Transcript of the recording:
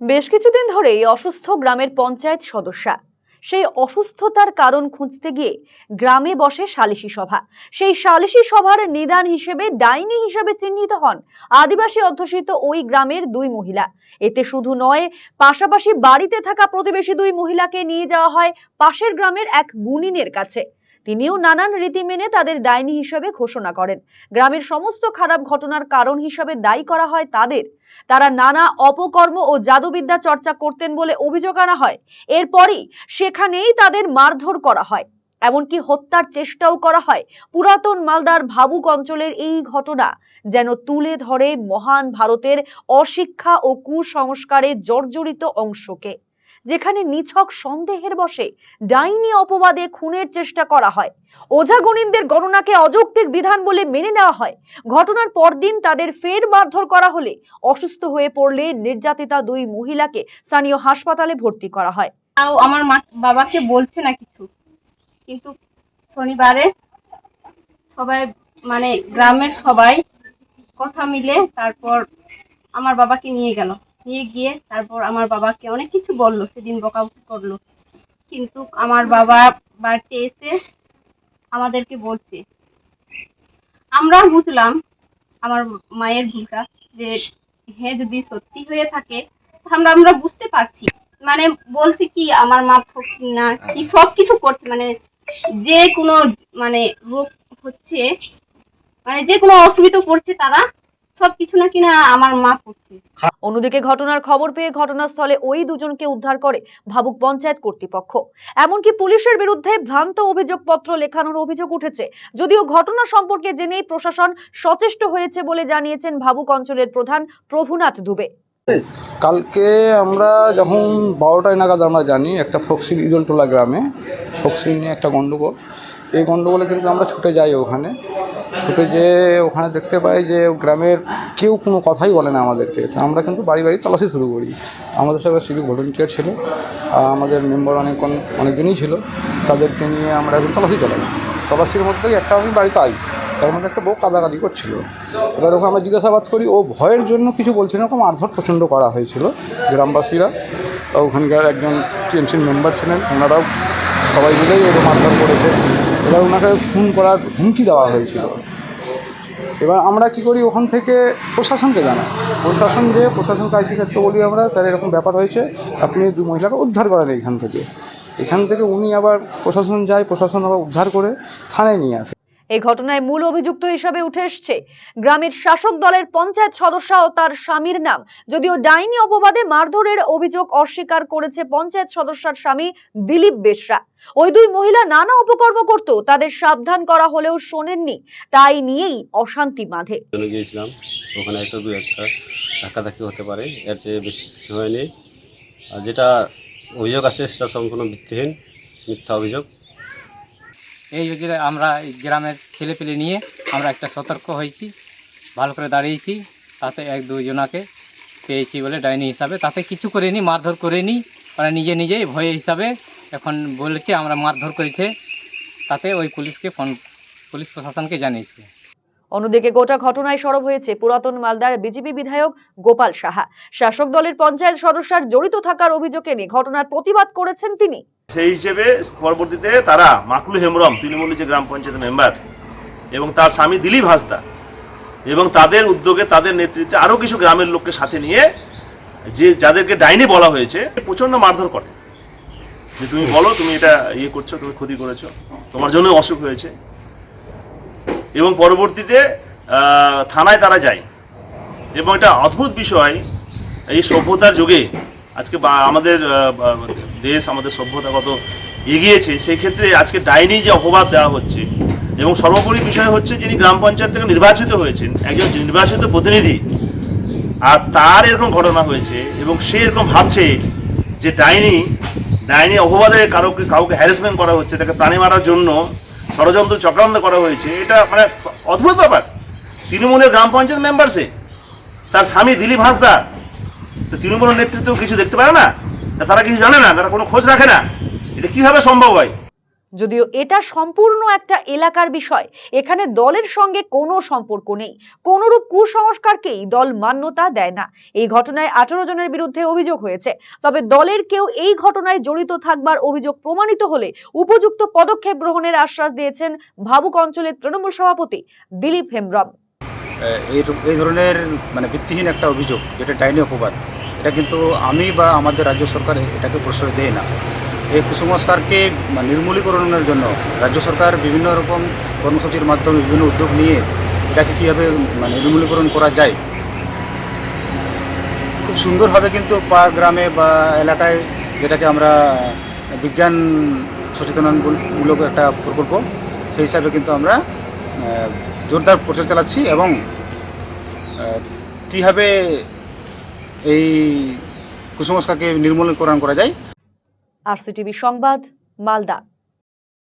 বেশ কিছুদিন ধরেই অসুস্থ গ্রামের পঞ্চায়েত সদস্যা। সেই অসুস্থতার কারণ খুঁজতে গিয়ে গ্রামে বসে সালিশি সভা। সেই সালিশি সভার নিদান হিসেবে ডাইনি হিসেবে চিহ্নিত হন আদিবাসী অধ্যুষিত ওই গ্রামের দুই মহিলা। এতে শুধু নয়, পাশাপাশি বাড়িতে থাকা প্রতিবেশী দুই মহিলাকে নিয়ে যাওয়া হয় পাশের গ্রামের এক গুনিনের কাছে। তিনিও নানান রীতি মেনে তাদের ডাইনি হিসেবে ঘোষণা করেন। গ্রামের সমস্ত খারাপ ঘটনার কারণ হিসেবে দায়ী করা হয় তাদের। তারা নানা অপকর্ম ও জাদুবিদ্যা চর্চা করতেন বলে অভিযোগ আনা হয়। এরপরই সেখানেই তাদের মারধর করা হয়। এমনকি হত্যার চেষ্টাও করা হয়। পুরাতন মালদার ভাবুক অঞ্চলের এই ঘটনা যেন তুলে ধরে মহান ভারতের অশিক্ষা ও কুসংস্কারে জর্জরিত অংশকে। যেখানে নিছক সন্দেহের বসে ডাইনি অপবাদে খুনের চেষ্টা করা হয়। ওঝা গণিনদের গণনাকে অযৌক্তিক বিধান বলে মেনে নেওয়া হয়। ঘটনার পরদিন তাদের ফের মারধর করা হলে অসুস্থ হয়ে পড়লে নির্যাতিতা দুই মহিলাকে স্থানীয় হাসপাতালে ভর্তি করা হয়। তাও আমার মা বাবাকে বলছে না কিছু। কিন্তু শনিবারে সবাই মানে গ্রামের সবাই কথা মিলে তারপর আমার বাবাকে নিয়ে গেল। নিয়ে গিয়ে তারপর আমার বাবাকে অনেক কিছু বলল, সেদিন বকাবকি করল। কিন্তু আমার বাবা বাড়িতে এসে আমাদেরকে বলছে, আমরা বুঝলাম, আমার মায়ের ভুলটা, যে হ্যাঁ যদি সত্যি হয়ে থাকে আমরা আমরা বুঝতে পারছি। মানে বলছি কি, আমার মা না, কি সব কিছু করছে। মানে যে কোনো মানে রোগ হচ্ছে মানে যে কোনো অসুবিধা পড়ছে তারা সব কিছু না কিনা আমার মা করছে। অন্যদিকে ঘটনার খবর পেয়ে ঘটনাস্থলে ওই দুজনকে উদ্ধার করে ভাবুক পঞ্চায়েত কর্তৃপক্ষ। এমনকি পুলিশের বিরুদ্ধে ভ্রান্ত অভিযোগপত্র লেখানোর অভিযোগ উঠেছে। যদিও ঘটনা সম্পর্কে জেনেই প্রশাসন সচেষ্ট হয়েছে বলে জানিয়েছেন ভাবুক অঞ্চলের প্রধান প্রভুনাথ দুবে। কালকে আমরা যখন বারোটায় নাগাদ আমরা জানি একটা ফক্সির ইদলটোলা গ্রামে ফক্সি নিয়ে একটা গণ্ডগোল এই গণ্ডগোলে কিন্তু আমরা ছুটে যাই ওখানে। ছুটে যেয়ে ওখানে দেখতে পাই যে গ্রামের কেউ কোনো কথাই বলে না আমাদেরকে। আমরা কিন্তু বাড়ি বাড়ি তল্লাশি শুরু করি। আমাদের সঙ্গে সিভিক ভলেন্টিয়ার ছিল আমাদের মেম্বার অনেক অনেকজনই ছিল। তাদেরকে নিয়ে আমরা তল্লাশি চালাই। তলাশির মধ্যে একটা আমি বাড়ি পাই। তার মধ্যে একটা বউ কাদাকাদি করছিল। এবার ওকে আমরা জিজ্ঞাসাবাদ করি, ও ভয়ের জন্য কিছু বলছে না? ওকে মারধর প্রচণ্ড করা হয়েছিল। গ্রামবাসীরা, ওখানকার একজন টিএমসির মেম্বার ছিলেন, ওনারাও সবাই মিলেই ওকে মারধর করেছে। এবার ওনাকে ফোন করার হুমকি দেওয়া হয়েছিল। এবার আমরা কি করি ওখান থেকে প্রশাসনকে জানাই। প্রশাসন যে, প্রশাসন কাজী ক্ষেত্রে বলি আমরা, স্যার এরকম ব্যাপার হয়েছে, আপনি দু মহিলাকে উদ্ধার করেন এখান থেকে। এখান থেকে উনি আবার প্রশাসন যায়, প্রশাসন আবার উদ্ধার করে থানায় নিয়ে আসে। এই ঘটনায় মূল অভিযুক্ত হিসেবে উঠে এসছে। গ্রামের শাসক দলের পঞ্চায়েত সদস্য ও তার স্বামীর নাম। যদিও ডাইনি অপবাদে মারধরের অভিযোগ অস্বীকার করেছে পঞ্চায়েত সদস্যার স্বামী দিলীপ বেশরা ওই দুই মহিলা নানা অপকর্ম করত তাদের সাবধান করা হলেও শোনেননি। তাই নিয়েই অশান্তি বাঁধে। গিয়েছিলাম। ওখানে একটা দু একটা ধাক্কাধাক্কি হতে পারে। এর চেয়ে বেশি হয়নি। আর যেটা অভিযোগ আছে সেটা সম্পূর্ণ ভিত্তিহীন, মিথ্যা অভিযোগ। এই আমরা এই গ্রামের ছেলেপেলে নিয়ে আমরা একটা সতর্ক হয়েছি, ভালো করে দাঁড়িয়েছি, তাতে এক দুজনাকে পেয়েছি বলে ডাইনি হিসাবে। তাতে কিছু করিনি, মারধর করিনি, ওরা নিজে নিজেই ভয়ে হিসাবে এখন বলেছে, আমরা মারধর করেছে। তাতে ওই পুলিশকে ফোন, পুলিশ প্রশাসনকে জানিয়েছে। অন্যদিকে গোটা ঘটনায় সরব হয়েছে পুরাতন মালদার বিজেপি বিধায়ক গোপাল সাহা। শাসক দলের পঞ্চায়েত সদস্যার জড়িত থাকার অভিযোগ এনে ঘটনার প্রতিবাদ করেছেন তিনি। সেই হিসেবে পরবর্তীতে তারা মাকলু হেমব্রম তৃণমূলের যে গ্রাম পঞ্চায়েত মেম্বার এবং তার স্বামী দিলীপ হাসদা এবং তাদের উদ্যোগে তাদের নেতৃত্বে আরও কিছু গ্রামের লোককে সাথে নিয়ে যে যাদেরকে ডাইনি বলা হয়েছে প্রচণ্ড মারধর করে। যে তুমি বলো, তুমি এটা ইয়ে করছ, তুমি ক্ষতি করেছ। তোমার জন্য অসুখ হয়েছে। এবং পরবর্তীতে থানায় তারা যায়। এবং এটা অদ্ভুত বিষয়, এই সভ্যতার যুগে। আজকে আমাদের দেশ, আমাদের সভ্যতা কত এগিয়েছে সেই ক্ষেত্রে আজকে ডাইনি যে অপবাদ দেওয়া হচ্ছে, এবং সর্বোপরি বিষয় হচ্ছে যিনি গ্রাম পঞ্চায়েত থেকে নির্বাচিত হয়েছেন, একজন নির্বাচিত প্রতিনিধি, আর তার এরকম ঘটনা হয়েছে, এবং সে এরকম ভাবছে যে ডাইনি ডাইনি অপবাদে কারোকে, কাউকে হ্যারাসমেন্ট করা হচ্ছে, তাকে প্রাণী মারার জন্য ষড়যন্ত্র চক্রান্ত করা হয়েছে, এটা মানে অদ্ভুত ব্যাপার। তৃণমূলের গ্রাম পঞ্চায়েত মেম্বার সে তার স্বামী দিলীপ হাসদা তো তৃণমূলের নেতৃত্ব কিছু দেখতে পারে না? তারা কিছু জানে না, তারা কোনো খোঁজ রাখে না। এটা কীভাবে সম্ভব হয়? যদিও এটা সম্পূর্ণ একটা এলাকার বিষয়, এখানে দলের সঙ্গে কোনো সম্পর্ক নেই। কোনরূপ কুসংস্কারকেই দল মান্যতা দেয় না। এই ঘটনায় আঠারো জনের বিরুদ্ধে অভিযোগ হয়েছে। তবে দলের কেউ এই ঘটনায় জড়িত থাকবার অভিযোগ প্রমাণিত হলে উপযুক্ত পদক্ষেপ গ্রহণের আশ্বাস দিয়েছেন ভাবুক অঞ্চলের তৃণমূল সভাপতি দিলীপ হেমব্রম। এই ধরনের মানে ভিত্তিহীন একটা অভিযোগ, যেটা ডাইনি অপবাদ, এটা কিন্তু আমি বা আমাদের রাজ্য সরকার এটাকে প্রশ্রয় দেয় না। এই কুসংস্কারকে নির্মূলীকরণের জন্য রাজ্য সরকার বিভিন্ন রকম কর্মসূচির মাধ্যমে বিভিন্ন উদ্যোগ নিয়ে এটাকে কীভাবে মানে নির্মূলীকরণ করা যায়, খুব সুন্দরভাবে কিন্তু পাড় গ্রামে বা এলাকায় যেটাকে আমরা বিজ্ঞান সচেতনমূলক একটা প্রকল্প, সেই হিসাবে কিন্তু আমরা জোরদার প্রচার চালাচ্ছি এবং কীভাবে এই কুসংস্কারকে নির্মূলীকরণ করা যায় আরসিটিভি সংবাদ মালদা।